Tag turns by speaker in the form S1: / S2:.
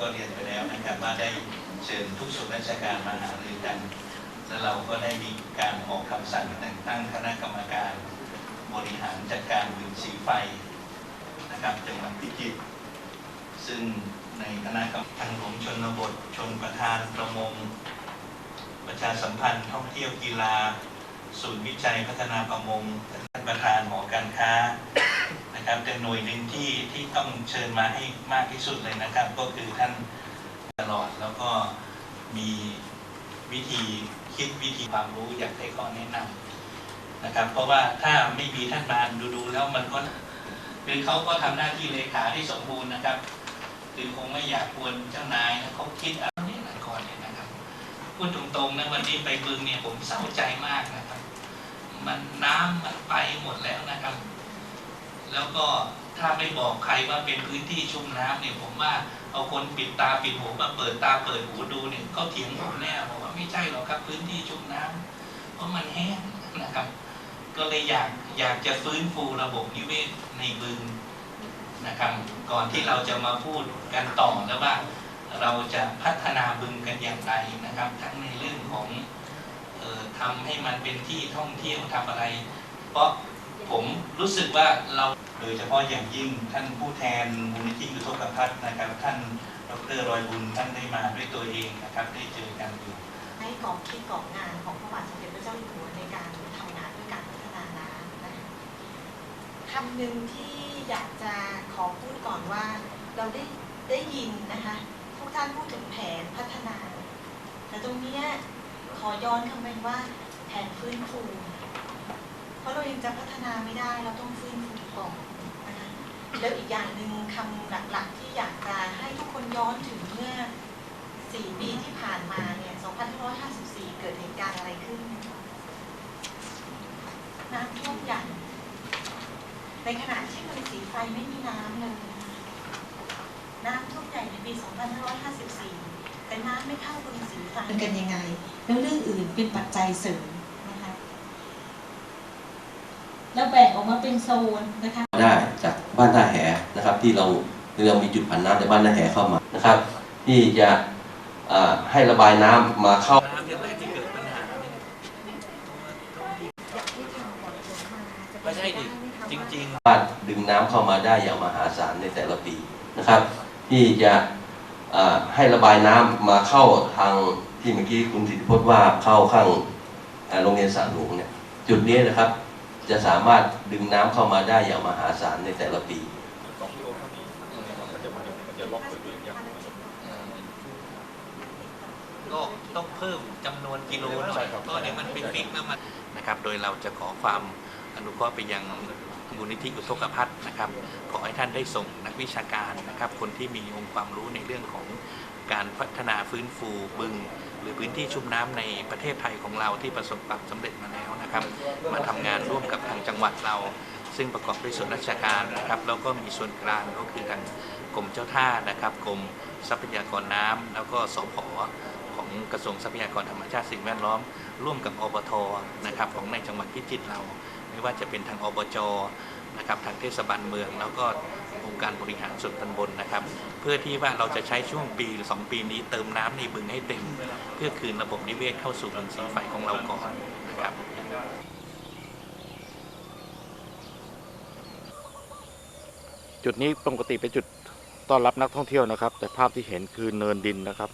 S1: ก็เรียนไปแล้วนะครับว่าได้เชิญทุกส่วนราชการมาหารือกัน แล้วเราก็ได้มีการออกคำสั่งแต่งตั้งคณะกรรมการบริหารจัดการบึงสีไฟนะครับจังหวัดพิจิตรซึ่งในคณะกรรมการทางหลวงชนบท ชนประธานประมง ประชาสัมพันธ์ท่องเที่ยวกีฬา ศูนย์วิจัยพัฒนาประมงท่านประธานหอการค้านะครับ เป็นหน่วยหนึ่งที่ที่ต้องเชิญมาให้มากที่สุดเลยนะครับ ก็คือท่านตลอดแล้วก็มีวิธีคิดวิธีความรู้อยากให้ข้อแนะนำนะครับ เพราะว่าถ้าไม่มีท่านมาดูดูแล้วมันก็คือเขาก็ทำหน้าที่เลขาที่สมบูรณ์นะครับคือคงไม่อยากกวนเจ้านายนะเขาคิดอะไรนี่หลายก่อนเนี่ยนะครับพูดตรงๆนะวันนี้ไปบึงเนี่ยผมเศร้าใจมากนะครับ มันน้ำมันไปหมดแล้วนะครับ แล้วก็ถ้าไม่บอกใครว่าเป็นพื้นที่ชุ่มน้ำเนี่ยผมว่าเอาคนปิดตาปิดหูมาเปิดตาเปิดหูดูเนี่ยเขาเถียงผมแน่บอกว่าไม่ใช่หรอกครับ พื้นที่ชุ่มน้ำเพราะมันแห้งนะครับ ก็เลยอยากอยากจะฟื้นฟูระบบนิเวศในบึงนะครับ ก่อนที่เราจะมาพูดกันต่อแล้วว่า เราจะพัฒนาบึงกันอย่างไรนะครับ ทั้งในเรื่องของออทำให้มันเป็นที่ท่องเที่ยวทำอะไร เพราะ ผมรู้สึกว่าเราโดยเฉพาะอย่างยิ่งท่านผู้แทนมูลนิธิอุทกภัทนะครับ ท่านดรรอยบุญท่านได้มาด้วยตัวเองนะครับ ได้เจอกันอยู่
S2: ให้กรอบคิดกรอบงานของพระบาทสมเด็จพระเจ้าอยู่หัวในการทำงานเพื่อการพัฒนาน้ำนะคะคำหนึ่งที่อยากจะขอพูดก่อนว่าเราได้ได้ยินนะคะทุกท่านพูดถึงแผนพัฒนา แต่ตรงนี้ขอย้อนคำเป็นว่าแผนฟื้นฟูะเรายังจะพัฒนาไม่ได้เราต้องฟื้นฟูก่อนนะคะแล้วอีกอย่างหนึ่งคำหลักๆที่อยากจะให้ทุกคนย้อนถึงเมื่อสี่ปีที่ผ่านมาเนี่ย 2554 เกิดเหตุการณ์อะไรขึ้นน้ำท่วมใหญ่ในขณะที่เมืองสีไฟไม่มีน้ำเลยน้ำท่วมใหญ่ในปี 2554 แต่น้ำไม่เข้าเมืองสีไฟเป็นกันยังไง แล้วเรื่องอื่นเป็นปัจจัยเสริม แล้วแบ่งออกมาเป็นโซนนะคะ
S3: ได้จากบ้านท่าแหนะครับ ที่เราเรามีจุดผันน้ำจากบ้านท่าแหเข้ามานะครับ ที่จะให้ระบายน้ำมาเข้า
S1: น้ำเนี่ยแหละที่เกิดปัญหาเนี่ย
S2: อยากให้ทำก่อนผมมาจะ
S1: ไม่ใช่ดิจริงๆ
S3: สามาดึงน้ำเข้ามาได้อย่างมหาศาลในแต่ละปีนะครับ ที่จะให้ระบายน้ำมาเข้าทางที่เมื่อกี้คุณสิทธิพจน์ว่าเข้าข้างโรงเรียนสรหลวงเนี่ยจุดนี้นะครับ จะสามารถดึงน้ำเข้ามาได้อย่างมหาศาลในแต่ละปี
S1: ก็ต้องเพิ่มจำนวนกิโลหน่อยก็เดี๋ยวมันเป็นฟิกแล้วมันนะครับ โดยเราจะขอความอนุเคราะห์ไปยังมูลนิธิอุทกภัทนะครับ ขอให้ท่านได้ส่งนักวิชาการนะครับ คนที่มีองค์ความรู้ในเรื่องของ การพัฒนาฟื้นฟูบึง หรือพื้นที่ชุ่มน้ำในประเทศไทยของเราที่ประสบความสำเร็จมาแล้วนะครับ มาทำงานร่วมกับทางจังหวัดเรา ซึ่งประกอบด้วยส่วนราชการนะครับ แล้วก็มีส่วนกลางก็คือทางกรมเจ้าท่านะครับกรมทรัพยากรน้ำแล้วก็สพของกระทรวงทรัพยากรธรรมชาติสิ่งแวดล้อม ร่วมกับอบทนะครับของในจังหวัดพิจิตรเรา ไม่ว่าจะเป็นทางอบจนะครับทางเทศบาลเมือง แล้วก็องค์การบริหารส่วนตำบลนะครับ เพื่อที่ว่าเราจะใช้ช่วงปีหรือสองปีนี้เติมน้ำในบึงให้เต็ม เพื่อคืนระบบนิเวศเข้าสู่บึงสีไฟของเราก่อนนะครับ
S4: จุดนี้ปกติเป็นจุดต้อนรับนักท่องเที่ยวนะครับ แต่ภาพที่เห็นคือเนินดินนะครับ